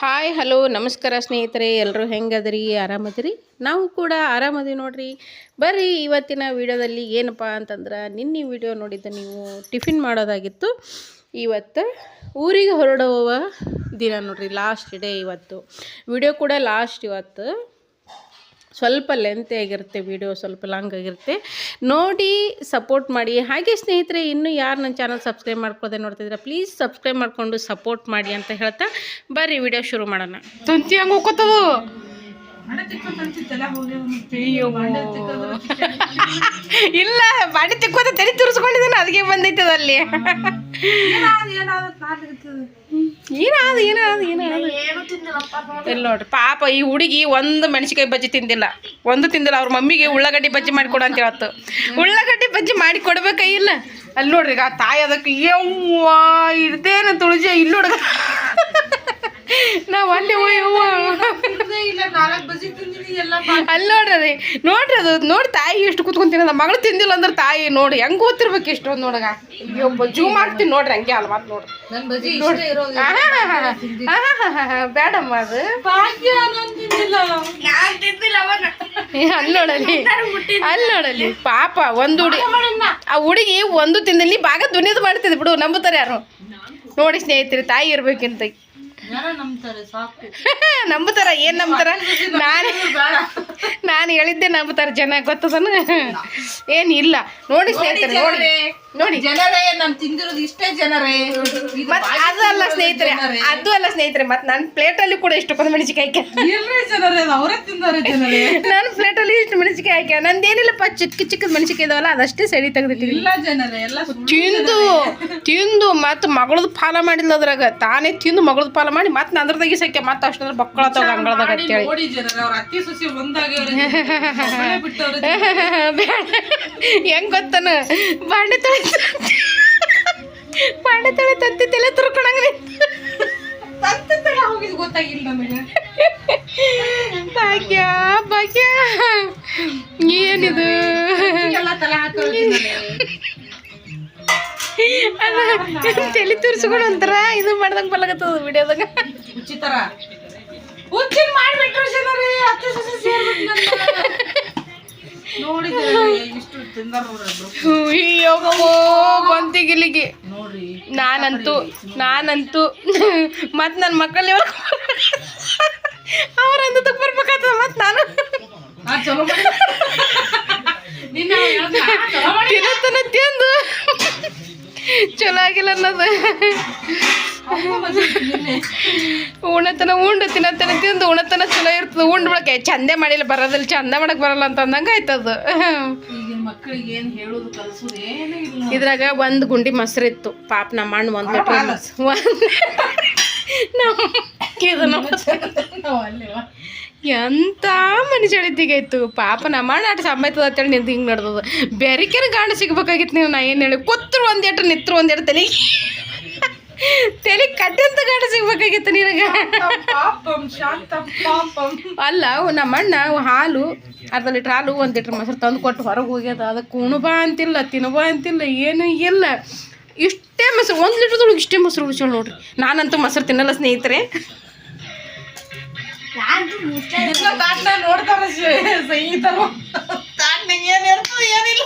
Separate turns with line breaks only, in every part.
Hi hello ನಮಸ್ಕಾರ ಸ್ನೇಹಿತರೆ ಎಲ್ಲರೂ ಹೆಂಗದ್ರಿ? ಆರಾಮದ್ರಿ? ನಾವು ಕೂಡ ಆರಾಮದಿ ನೋಡ್ರಿ. ಬರ್ರಿ, ಇವತ್ತಿನ ವಿಡಿಯೋದಲ್ಲಿ ಏನಪ್ಪ ಅಂತಂದ್ರೆ, ನಿನ್ನೆ ವಿಡಿಯೋ ನೋಡಿದ್ದ ನೀವು ಟಿಫಿನ್ ಮಾಡೋದಾಗಿತ್ತು. ಇವತ್ತು ಊರಿಗೆ ಹೊರಡುವ ದಿನ ನೋಡ್ರಿ ಲಾಸ್ಟ್ ಡೇ ಇವತ್ತು. ವಿಡಿಯೋ ಕೂಡ ಲಾಸ್ಟ್ ಇವತ್ತು. ಸ್ವಲ್ಪ ಲೆಂತ್ ಆಗಿರುತ್ತೆ ವಿಡಿಯೋ ಸ್ವಲ್ಪ ಲಾಂಗ್ ಆಗಿರುತ್ತೆ. ನೋಡಿ ಸಪೋರ್ಟ್ ಮಾಡಿ. ಹಾಗೆ ಸ್ನೇಹಿತರೆ, ಇನ್ನೂ ಯಾರು ನನ್ನ ಚಾನಲ್ ಸಬ್ಸ್ಕ್ರೈಬ್ ಮಾಡ್ಕೋದೆ ನೋಡ್ತಿದ್ರೆ ಪ್ಲೀಸ್ ಸಬ್ಸ್ಕ್ರೈಬ್ ಮಾಡಿಕೊಂಡು ಸಪೋರ್ಟ್ ಮಾಡಿ ಅಂತ ಹೇಳ್ತಾ ಬರ್ರಿ ವಿಡಿಯೋ ಶುರು ಮಾಡೋಣ. ಇಲ್ಲ ಬಾಡಿ ತಿಕ್ಕೋದ ತಲೆ ತುರ್ಸ್ಕೊಂಡಿದ್ದಾನೆ ಅದಕ್ಕೆ ಬಂದೈತದ ಅಲ್ಲಿ. ಏನಾದ ಏನಾದ ಏನಾದ ಇಲ್ಲ ನೋಡ್ರಿ ಪಾಪ ಈ ಹುಡುಗಿ ಒಂದು ಮೆಣಸಿಕಾಯಿ ಬಜ್ಜಿ ತಿಂದಿಲ್ಲ. ಒಂದು ತಿಂದಿಲ್ಲ ಅವ್ರ ಮಮ್ಮಿಗೆ ಉಳ್ಳಾಗಡ್ಡಿ ಬಜ್ಜಿ ಮಾಡಿಕೊಡು ಅಂತ ಹೇಳತ್ತು ಉಳ್ಳಾಗಡ್ಡಿ ಬಜ್ಜಿ ಮಾಡಿ ಕೊಡ್ಬೇಕ ಇಲ್ಲ? ಅಲ್ಲಿ ನೋಡ್ರಿ ಈಗ ಆ ತಾಯಿ ಅದಕ್ಕೆ ಯವ್ವ ಇರ್ತೇನೆ ತುಳಜಿ ಇಲ್ಲಿ ನೋಡ್ಗ ನಾವು ಅಲ್ಲಿ ಯವ್ವ ಅಲ್ಲಿ ನೋಡ್ರಿ ನೋಡ್ರಿ ಅದು ನೋಡಿ ತಾಯಿ ಎಷ್ಟು ಕುತ್ಕೊಂಡ್ ತಿನ್ನೋದ. ಮಗಳು ತಿಂದಿಲ್ಲ ಅಂದ್ರೆ ತಾಯಿ ನೋಡಿ ಹೆಂಗ್ ಗೊತ್ತಿರ್ಬೇಕು ಇಷ್ಟೊಂದು ನೋಡಗ ಜೂಮ್ ಬಜ್ಜು ಮಾಡ್ತೀನಿ ನೋಡ್ರಿ ಹಂಗೆ ಅಲ್ಲ ಮತ್ ನೋಡ್ರಿ. ಬೇಡಮ್ಮ ಅದು. ಅಲ್ಲಿ ನೋಡಲಿ ಅಲ್ಲಿ ನೋಡಲಿ. ಪಾಪ ಒಂದು ಹುಡುಗಿ ಆ ಹುಡುಗಿ ಒಂದು ತಿಂದಲ್ಲಿ ಬಾಗ ದುನಿದು ಮಾಡ್ತಿದ್ ಬಿಡು ನಂಬುತ್ತಾರೆ ಯಾರು? ನೋಡಿ ಸ್ನೇಹಿತರೆ ತಾಯಿ ಇರ್ಬೇಕಿಂತ. ನಂಬುತ್ತಾರ ಏನ್ ನಂಬುತ್ತಾರ ನಾನು ನಾನು ಹೇಳಿದ್ದೆ ನಂಬುತ್ತಾರ ಜನ ಗೊತ್ತದನ? ಏನ್ ಇಲ್ಲ. ನೋಡಿ ಸ್ನೇಹಿತರೆ ನೋಡಿ. ನೋಡಿ.
ಜನರೇ ನಾನು ತಿಂದಿರೋದು ಇಷ್ಟೇ ಜನರೇ. ಇದು
ಮತ್ ಅದು ಅಲ್ಲ ಸ್ನೇಹಿತರೆ ಅದು ಅಲ್ಲ ಸ್ನೇಹಿತರೆ ಮತ್ ನನ್ನ ಪ್ಲೇಟಲ್ಲಿ ಕೂಡ ಇಷ್ಟು ಕೊಂದು ಮೆಣಸಿಕಾಯಿ ನನ್
ಪ್ಲೇಟ್ ಜನರೇ ಅವರೇ ತಿಂದಾರೆ ಜನರೇ.
ನನ್ನ ಪ್ಲೇಟಲ್ಲಿ ಇಷ್ಟು ಮೆಣಸಿಕಾಯಿ ಹಾಕ್ಯ ನಂದೇನಿಲ್ಲಪ್ಪ ಚಿಕ್ಕ ಚಿಕ್ಕ ಮೆಣಸಿಕಾಯಿ ಇದಾವಲ್ಲ ಅದಷ್ಟೇ ಸರಿ ತೆಗ್ದಿಲ್ಲ
ಇಲ್ಲ ಜನರೇ ಎಲ್ಲ
ತಿಂದು ತಿಂದು ಮತ್ತೆ ಮಗಳದು ಫಾಲ ಮಾಡಿಲ್ಲ ಅದ್ರಾಗ. ತಾನೇ ತಿಂದು ಮಗಳದು ಫಾಲ ಮಾಡಿ ಮತ್ತೆ ನಂದ್ರದಾಗಿ ಸಖ್ಯ ಮತ್ತೆ ಅಷ್ಟಂದ್ರೆ ಬಕ್ಕಳ ಅಂಗಳದಾಗ
ಮಾಡಿ
ಅಂತೇಳಿ. ಹೆಂಗ್ ಗೊತ್ತನ? ಬಾಂಡೆ ತೊಳೆ ಬಾಂಡೆ ತೊಳೆ ತತ್ತಿ ತಲೆ
ಹೋಗಿದ್ ಗೊತ್ತಾಗಿಲ್ಲ
ಭಾಗ್ಯ ಭಾಗ್ಯ. ಏನಿದು?
ಎಲ್ಲ ತಲೆ
ತಲೆ ತುರ್ಸ್ಕೊಂಡು ಒಂಥರ ಇದು ಮಾಡ್ದಂಗ ಬಲ್ಲಕತ್ತದ ವಿಡಿಯೋದಾಗ.
ಉಚಿತರ. ಉಚ್ಚಿನ ಮಾಡ್ಬಿಟ್ರು ಜನರೇ ಸೊಸಿ
ಬಂತಿಗಿಲಿಗೆ ನಾನಂತೂ ನಾನಂತೂ ಮತ್ತು ನನ್ನ ಮಕ್ಕಳು ಅವ್ರಂತ ತಕ್ಕ ಬರ್ಬೇಕಾಗ್ತದ ಮತ್ ನಾನು. ತಿನ್ನತನ ತಿಂದು. ಚಲೋ ಆಗಿಲ್ಲ ಅನ್ನೋದು. ಉಣತನ ಉಂಡು ತಿನ್ನತನ ತಿಂದು ಉಣತನ ಚಲೋ ಇರ್ತದೆ. ಉಂಡು ಬಳಕೆ ಚಂದೆ ಮಾಡಿಲ್ಲ ಬರೋದಿಲ್ಲ ಚಂದ ಮಾಡಕ್ ಬರಲ್ಲ ಅಂತ ಅಂದಂಗೆ ಆಯ್ತದ ಇದ್ರಾಗ ಒಂದು ಗುಂಡಿ ಮೊಸರು ಇತ್ತು. ಪಾಪ ನಮ್ಮ ಅಣ್ಣ ಒಂದು ಲೀಟ್ರ್ ಎಂತ ಮನುಷ್ಯಳಿತಿಗೆ ಇತ್ತು. ಪಾಪ ನಮ್ಮ ಆಟ ಸಂಬಾಯ್ತದ ಅಂತೇಳಿ ನಿಂತು ಹಿಂಗೆ ನಡ್ದದ ಬೆರಿಕೆನ ಗಾಣ ಸಿಗ್ಬೇಕಾಗಿತ್ತು ನೀವು ನಾ ಏನು ಹೇಳಿ, ಕೂತ್ರು ಒಂದೇಟು ನಿತ್ರು ಒಂದೇಟು ತಲೆ. ತಲೆ ಕಟ್ಟಂತ ಗಾಣ ಸಿಗ್ಬೇಕಾಗಿತ್ತು ನಿನಗೆ. ಅಲ್ಲ ನಮ್ಮ ಅಣ್ಣ ಹಾಲು, ಅರ್ಧ ಲೀಟ್ರ್ ಹಾಲು, ಒಂದು ಲೀಟ್ರ್ ಮೊಸರು ತಂದು ಕೊಟ್ಟು ಹೊರಗೆ ಹೋಗ್ಯದ. ಅದಕ್ಕೆ ಉಣಬಾ ಅಂತಿಲ್ಲ ತಿನ್ನಬಾ ಅಂತಿಲ್ಲ, ಏನು ಇಲ್ಲ. ಇಷ್ಟೇ ಮೊಸರು, ಒಂದು ಲೀಟ್ರದೊಳಗೆ ಇಷ್ಟೇ ಮೊಸರು ಉಳಿಸೋಳು ನೋಡ್ರಿ. ನಾನಂತೂ ಮೊಸರು ತಿನ್ನಲ್ಲ ಸ್ನೇಹಿತರೆ.
ದಿನ ತಾಟ್ನ ನೋಡ್ತಾರ ಶ- ಸಂಗೀತರು ತಾಟ್ನಾಗ ಏನ್ ಇರ್ತದೆ ಏನಿಲ್ಲ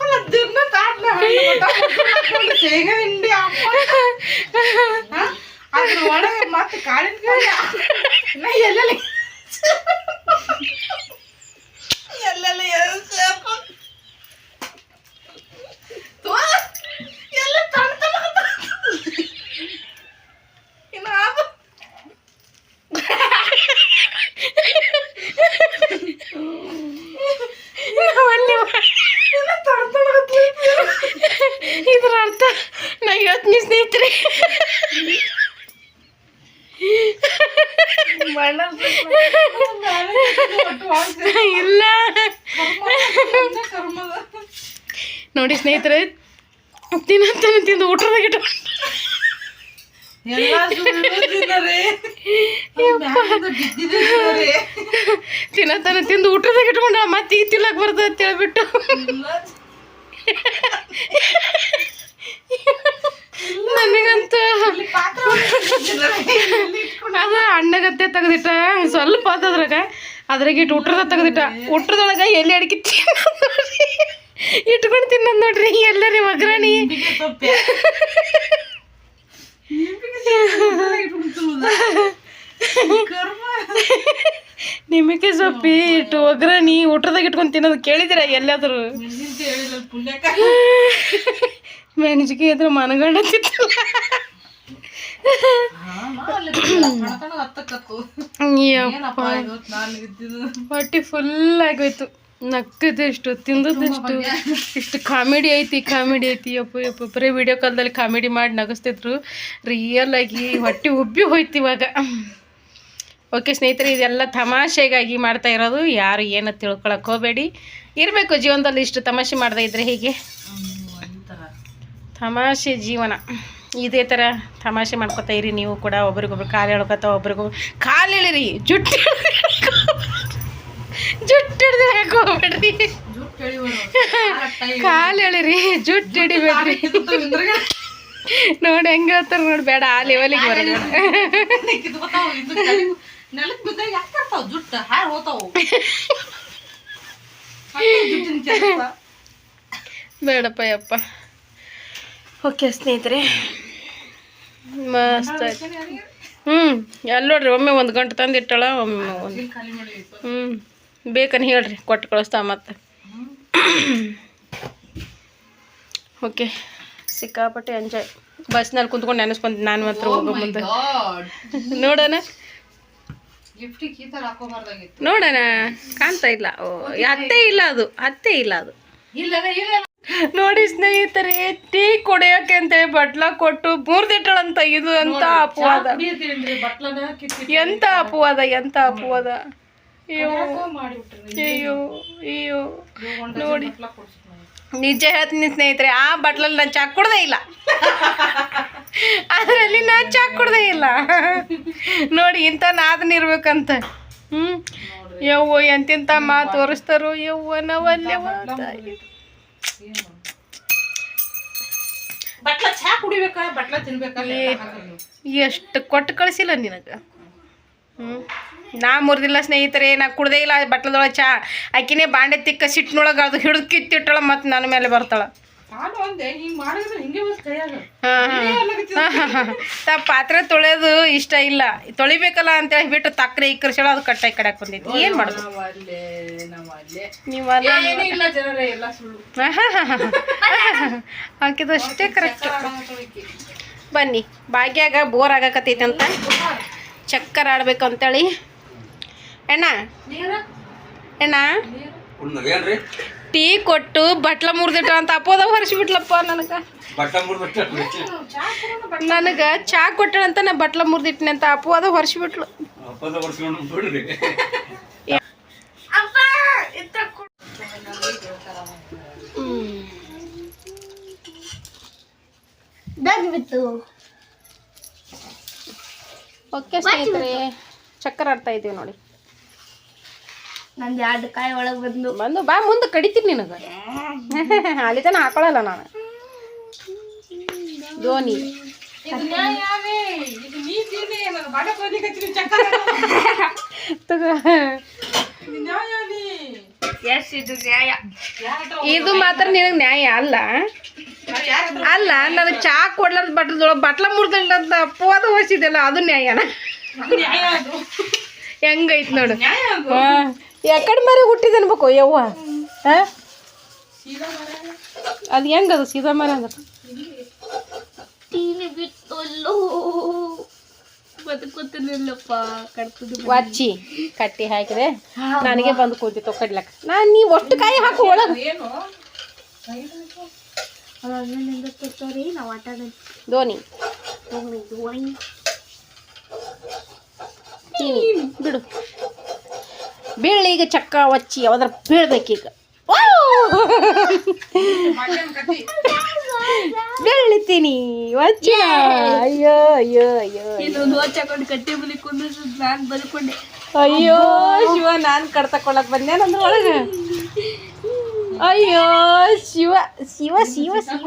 ಅಲ್ಲ ದಿನ ತಾಟ್ನ ಹಣ್ಣು ಮಟ್ಟ ಮುಟ್ಕೊಂಡು ಶೇಂಗಾ ಹಿಂಡಿ ಹಾಕ್ಕೊಂಡು, ಹಾ? ಅದ್ರ ಒಳಗೆ ಮತ್ತೆ ಕಾಳಿನ ಕಾಯಿ ನಾ ಎಲ್ಲೆಲ್ಲಿ ಎಲ್ಲೆಲ್ಲಿ ಎಲ್ಲಿ ಸೇರ್ಕೊಂಡು ಥು, ಎಲ್ಲ ತಣ್ಣ ತಣ್ಣಗತ್ತ. ಇನ್ನು ಅದು
ನಾವಲ್ಲಿ
ಇನ್ನು ತಣ್ಣ ತಣ್ಣಗತ್ತ.
ಇದ್ರ ಅರ್ಥ ನಾ ಹೇಳ್ತೀನಿ ಸ್ನೇಹಿತರೆ ಇಲ್ಲ ನೋಡಿ ಸ್ನೇಹಿತರೆ ತಿನ್ನ ತಿಂದು ಊಟದಾಗ ಇಟ್ಟು
ತಿನ್ನರೆ.
ತಿನ್ನತಾನೆ ತಿಂದು ಊಟದಾಗ ಇಟ್ಕೊಂಡ ಮತ್ತೆ ಈಗ ತಿನ್ನಕ್ ಬರ್ತದೆ ಅಂತ ಹೇಳ್ಬಿಟ್ಟು ನನಗಂತ ಅದ ಅಣ್ಣಗತ್ತೆ ತೆಗ್ದಿಟ್ಟ ಸ್ವಲ್ಪ ಅದ್ರಾಗ ಅದ್ರಾಗ ಇಟ್ಟು ಉಟ್ರದ ತೆಗ್ದಿಟ್ಟ. ಉಟ್ರದೊಳಗ ಎಲ್ಲಿ ಅಡಿಕೆ ಇಟ್ಕೊಂಡು ತಿನ್ನೋದು ನೋಡ್ರಿ ಎಲ್ಲರಿ ಒಗ್ಗರಣಿ. ನಿಮಗೆ ಸೊಪ್ಪಿ. ಇಟ್ಟು ಒಗ್ಗರಣಿ ಊಟದಾಗ ಇಟ್ಕೊಂಡು ತಿನ್ನೋದು ಕೇಳಿದಿರ ಎಲ್ಲಾದ್ರು? ಮೆಣಸಿಗೆ ಇದ್ರೆ ಮನಗಂಡ ಹೊಟ್ಟಿ ಫುಲ್ ಆಗೋಯ್ತು. ನಕ್ಕದು ತಿಂದದಷ್ಟು ತಿಂದದ್ದು ಎಷ್ಟು ಇಷ್ಟು. ಕಾಮಿಡಿ ಐತಿ ಕಾಮಿಡಿ ಐತಿ. ಯಪ್ಪ ಯಪ್ಪ ಬರೀ ವಿಡಿಯೋ ಕಾಲ್ದಲ್ಲಿ ಕಾಮಿಡಿ ಮಾಡಿ ನಗಿಸ್ತಿದ್ರು. ರಿಯಲ್ ಆಗಿ ಹೊಟ್ಟೆ ಉಬ್ಬಿ ಹೋಯ್ತು ಇವಾಗ. ಓಕೆ ಸ್ನೇಹಿತರೆ ಇದೆಲ್ಲ ತಮಾಷೆಗಾಗಿ ಮಾಡ್ತಾ ಇರೋದು. ಯಾರು ಏನು ತಿಳ್ಕೊಳಕ್ ಹೋಗಬೇಡಿ. ಇರಬೇಕು ಜೀವನದಲ್ಲಿ ಇಷ್ಟು ತಮಾಷೆ ಮಾಡದೇ ಇದ್ರೆ ಹೀಗೆ? ತಮಾಷೆ ಜೀವನ. ಇದೇ ಥರ ತಮಾಷೆ ಮಾಡ್ಕೊತಾ ಇರಿ ನೀವು ಕೂಡ. ಒಬ್ರಿಗೊಬ್ರು ಕಾಲು ಎಳ್ಕೊತ ಒಬ್ರಿಗೊಬ್ರು ಕಾಲು ಎಳಿರಿ. ಜುಟ್ಟು ಜುಟ್ಟು ಹೋಗ್ಬೇಡ್ರಿ. ಕಾಲು ಹೇಳಿರಿ ಜುಟ್ಟು ಹಿಡಿಬೇಡ್ರಿ ನೋಡಿ ಹೆಂಗೆ ಹೇಳ್ತಾರ ನೋಡಿ, ಬೇಡ, ಆ ಲೆವೆಲಿಗೆ
ಕೆಲಸ.
ಬೇಡಪ್ಪ, ಯಪ್ಪ ಓಕೆ, ಸ್ನೇಹಿತರೆ ಮಸ್ತ್ ಆಯ್ತು ಹ್ಞೂ ಅಲ್ಲಿ ನೋಡ್ರಿ, ಒಮ್ಮೆ ಒಂದು ಗಂಟೆ ತಂದಿಟ್ಟಳ, ಒಮ್ಮೆ ಒಂದು. ಹ್ಞೂ ಬೇಕನ್ ಹೇಳ್ರಿ ಕೊಟ್ಟು ಕಳಿಸ್ತಾ ಮತ್ತೆ. ಓಕೆ ಸಿಕ್ಕಾಪಟ್ಟೆ ಎಂಜಾಯ್ ಬಸ್ನಲ್ಲಿ ಕುಂತ್ಕೊಂಡು ನೆನೆಸ್ಕೊಂಡು ನಾನು ಮಾತ್ರ ಹೋಗೋ ಮುಂದೆ. ನೋಡೋಣ. ನೋಡೋಣ. ಕಾಣ್ತಾ ಇಲ್ಲ. ಓ ಅತ್ತೆ ಇಲ್ಲ ಅದು. ಅತ್ತೆ ಇಲ್ಲ ಅದು. ನೋಡಿ ಸ್ನೇಹಿತರೆ ಟೀ ಕುಡಿಯೋಕೆ ಅಂತೇಳಿ ಬಟ್ಲ ಕೊಟ್ಟು ಮೂರ್ದಿಟ್ಟಳಂತ ಇದು ಅಂತ ಅಪವಾದ. ಎಂತ ಅಪವಾದ ಎಂತ ಅಪವಾದ. ಅಯ್ಯೋ. ಅಯ್ಯೋ ನೋಡಿ. ನಿಜ ಹೇಳ್ತೀನಿ ಸ್ನೇಹಿತರೆ ಆ ಬಟ್ಲಲ್ಲಿ ನಾನು ಚಾಕ್ ಕುಡ್ದೇ ಇಲ್ಲ. ಅದರಲ್ಲಿ ನಾನು ಚಾಕ್ ಕುಡ್ದೇ ಇಲ್ಲ. ನೋಡಿ ಇಂಥ ನಾದನ್ ಇರ್ಬೇಕಂತ. ಹ್ಞೂ ಯವ್ವ ಎಂತಿಂತ ಮಾತು ತೋರಿಸ್ತಾರೋ ಯವ್ವ
ನಾವಲ್ಲೇ.
ಎಷ್ಟು ಕೊಟ್ಟು ಕಳಿಸಿಲ್ಲ ನಿನಗೆ? ಹ್ಞೂ ನಾ ಮುರಿದಿಲ್ಲ ಸ್ನೇಹಿತರೆ ನಾ ಕುಡ್ದೇ ಇಲ್ಲ ಬಟ್ಲದೊಳಗೆ ಚಾ. ಆಕಿನೇ ಬಾಂಡೆ ತಿಕ್ಕ ಸಿಟ್ಟಿನೊಳಗೆ ಅದು ಹಿಡಿದು ಕಿತ್ತಿಟ್ಟಳ ಮತ್ತು ನನ್ನ ಮೇಲೆ ಬರ್ತಾಳ. ತಾ ಪಾತ್ರೆ ತೊಳೆಯೋದು ಇಷ್ಟ ಇಲ್ಲ. ತೊಳಿಬೇಕಲ್ಲ ಅಂತೇಳಿ ಬಿಟ್ಟು ತಕ್ಕರೆ ಇಕ್ಕರ್ಸಳ ಅದು ಕಟ್ಟಾಗಿ ಕಡೆಗೆ ಬಂದೈತಿ ಏನು ಮಾಡೋದು? ಹಾಕಿದ್ದು ಅಷ್ಟೇ ಕರೆಕ್ಟ್ ಬನ್ನಿ ಭಾಗ್ಯಾಗ ಬೋರ್ ಆಗಕತ್ತೈತೆ ಅಂತ ಚಕ್ಕರ್ ಆಡ್ಬೇಕು ಅಂತೇಳಿ. ಅಣ್ಣ? ಅಣ್ಣ? ಟೀ ಕೊಟ್ಟು ಬಟ್ಲ ಮುರಿದಿಟ್ಟ ಅಂತ ಅಪ್ಪೋದ ಹೊರಿಸ್ಬಿಟ್ಲಪ್ಪ ನನಗೆ. ನನಗೆ ಚಾ ಕೊಟ್ಟಳಂತ ನಾ ಬಟ್ಲ ಮುರಿದಿಟ್ಟಿನಿ ಅಂತ ಅಪ್ಪೋದ ಹೊರಿಸ್ಬಿಟ್ಲು ಓಕೆ ಸ್ನೇಹಿತರೆ ಚಕ್ಕರ್ ಆಡ್ತಾ ಇದ್ದೀವಿ ನೋಡಿ.
ನಂದು ಎರಡು ಕಾಯಿ ಒಳಗೆ ಬಂದು.
ಬಂದು ಬಾ ಮುಂದೆ ಕಡಿತೀನಿ ನಿನಗೆ. ಅಲ್ಲಿ ತನಕ ಹಾಕೊಳ್ಳಲ್ಲ ನಾನು. ಧೋನಿ.
ಇದು
ಮಾತ್ರ ನಿನಗೆ ನ್ಯಾಯ ಅಲ್ಲ. ಅಲ್ಲ ನನಗೆ ಚಾ ಕೊಡ್ಲಾರ್ದ ಬಟ್ಲದೊಳಗೆ ಬಟ್ಲ ಮುರ್ದಂತ ಅಂತ ಹೊಸಿದೆಲ್ಲ ಅದು ನ್ಯಾಯನ ಹೆಂಗೈತ್ ನೋಡು. ಯಾಕಡೆ ಮರಿ ಹುಟ್ಟಿದ ಅನ್ಬೇಕು ಯವ್ವ? ಹಾಂ?
ಸೀದಾ ಮರ.
ಅದು ಹೆಂಗದು ಸೀದಾ ಮರ ಅಂದ್ರೆ? ವಚ್ಚಿ ಕಟ್ಟಿ ಹಾಕಿದೆ. ನನಗೆ ಬಂದು ಕೂತಿತ್ತು ಕಡ್ಲಕ್ಕ. ನಾನು ನೀವು ಒಟ್ಟು ಕಾಯಿ ಹಾಕು ಒಳಗೆ.
ಏನು?
ಅದಾದ್ಮೇಲೆ ತೋರಿ ನಾವು ಆಟ ಆಡೋದು
ಧೋನಿ. ಬಿಡು. ಬೀಳಿಗೆ ಚಕ್ಕ ಒಚ್ಚಿ ಯಾವ್ದಾರ ಬೀಳ್ಬೇಕೀಗ ಬೀಳ್ತೀನಿ ಒಚ್ಚ ಅಯ್ಯೋ ಅಯ್ಯೋ ಅಯ್ಯೋ
ಹಾಕೊಂಡು ಕಟ್ಟಿ ಬಲಿ ಕುಂದಿಸ್ ನಾನು ಬದುಕೊಂಡೆ.
ಅಯ್ಯೋ ಶಿವ ನಾನು ಕಡ್ತಕೊಳಕ್ ಬಂದೆ ನಂದ್ರ ಒಳಗೆ ಅಯ್ಯೋ ಶಿವ ಶಿವ ಶಿವ ಶಿವ.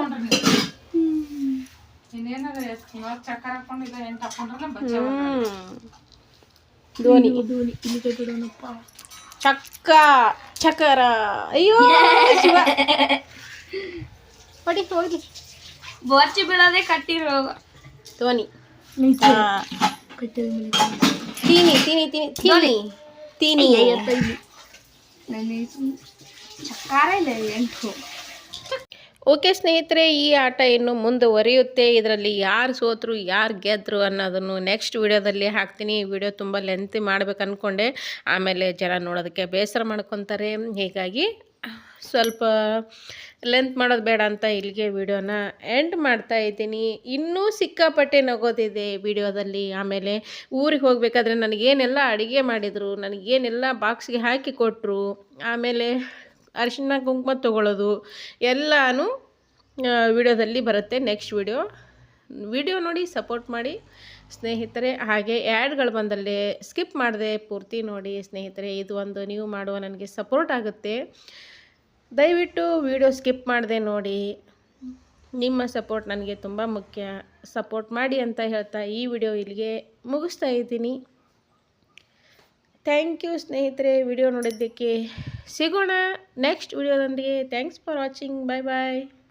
ಧೋನಿ. ಚಕ್ಕ ಚಕರ. ಅಯ್ಯೋ ಶಿವ. ಹೊಡಿ ಹೋಗ್ಲಿ
ಬೋರ್ಚಿ ಬೀಳೋದೇ ಕಟ್ಟಿರೋ
ಧೋನಿ. ತೀನಿ ತೀನಿ ತೀನಿ ತೀನಿ ತೀನಿ
ಇಲ್ಲ, ಎಂಟು.
ಓಕೆ ಸ್ನೇಹಿತರೆ, ಈ ಆಟ ಇನ್ನು ಮುಂದುವರಿಯುತ್ತೆ. ಇದರಲ್ಲಿ ಯಾರು ಸೋತರು, ಯಾರು ಗೆದ್ದರು ಅನ್ನೋದನ್ನು ನೆಕ್ಸ್ಟ್ ವಿಡಿಯೋದಲ್ಲಿ ಹಾಕ್ತೀನಿ. ಈ ವಿಡಿಯೋ ತುಂಬ ಲೆಂತಿ ಮಾಡ್ಬೇಕು ಅಂದ್ಕೊಂಡೆ ಆಮೇಲೆ ಜನ ನೋಡೋದಕ್ಕೆ ಬೇಸರ ಮಾಡ್ಕೊತಾರೆ. ಹೀಗಾಗಿ ಸ್ವಲ್ಪ ಲೆಂತ್ ಮಾಡೋದು ಬೇಡ ಅಂತ ಇಲ್ಲಿಗೆ ವಿಡಿಯೋನ ಎಂಡ್ ಮಾಡ್ತಾ ಇದ್ದೀನಿ. ಇನ್ನೂ ಸಿಕ್ಕಾಪಟ್ಟೆ ನಗೋದಿದೆ ವಿಡಿಯೋದಲ್ಲಿ. ಆಮೇಲೆ ಊರಿಗೆ ಹೋಗಬೇಕಾದ್ರೆ ನನಗೇನೆಲ್ಲ ಅಡುಗೆ ಮಾಡಿದರು, ನನಗೇನೆಲ್ಲ ಬಾಕ್ಸ್ಗೆ ಹಾಕಿ ಕೊಟ್ಟರು ಆಮೇಲೆ ಅರಿಶಿನ ಕುಂಕುಮ ತೊಗೊಳ್ಳೋದು ಎಲ್ಲನೂ ವಿಡಿಯೋದಲ್ಲಿ ಬರುತ್ತೆ ನೆಕ್ಸ್ಟ್ ವಿಡಿಯೋ. ವಿಡಿಯೋ ನೋಡಿ ಸಪೋರ್ಟ್ ಮಾಡಿ ಸ್ನೇಹಿತರೆ. ಹಾಗೆ ಆ್ಯಡ್ಗಳು ಬಂದಲ್ಲೇ ಸ್ಕಿಪ್ ಮಾಡಿದೆ ಪೂರ್ತಿ ನೋಡಿ ಸ್ನೇಹಿತರೆ. ಇದು ಒಂದು ನೀವು ಮಾಡುವ ನನಗೆ ಸಪೋರ್ಟ್ ಆಗುತ್ತೆ. ದಯವಿಟ್ಟು ವಿಡಿಯೋ ಸ್ಕಿಪ್ ಮಾಡಿದೆ ನೋಡಿ. ನಿಮ್ಮ ಸಪೋರ್ಟ್ ನನಗೆ ತುಂಬ ಮುಖ್ಯ. ಸಪೋರ್ಟ್ ಮಾಡಿ ಅಂತ ಹೇಳ್ತಾ ಈ ವಿಡಿಯೋ ಇಲ್ಲಿಗೆ ಮುಗಿಸ್ತಾ ಇದ್ದೀನಿ. ಥ್ಯಾಂಕ್ ಯು ಸ್ನೇಹಿತರೆ ವಿಡಿಯೋ ನೋಡಿದ್ದಕ್ಕೆ ಸಿಗೋಣ next ವಿಡಿಯೋದೊಂದಿಗೆ. Thanks for watching bye bye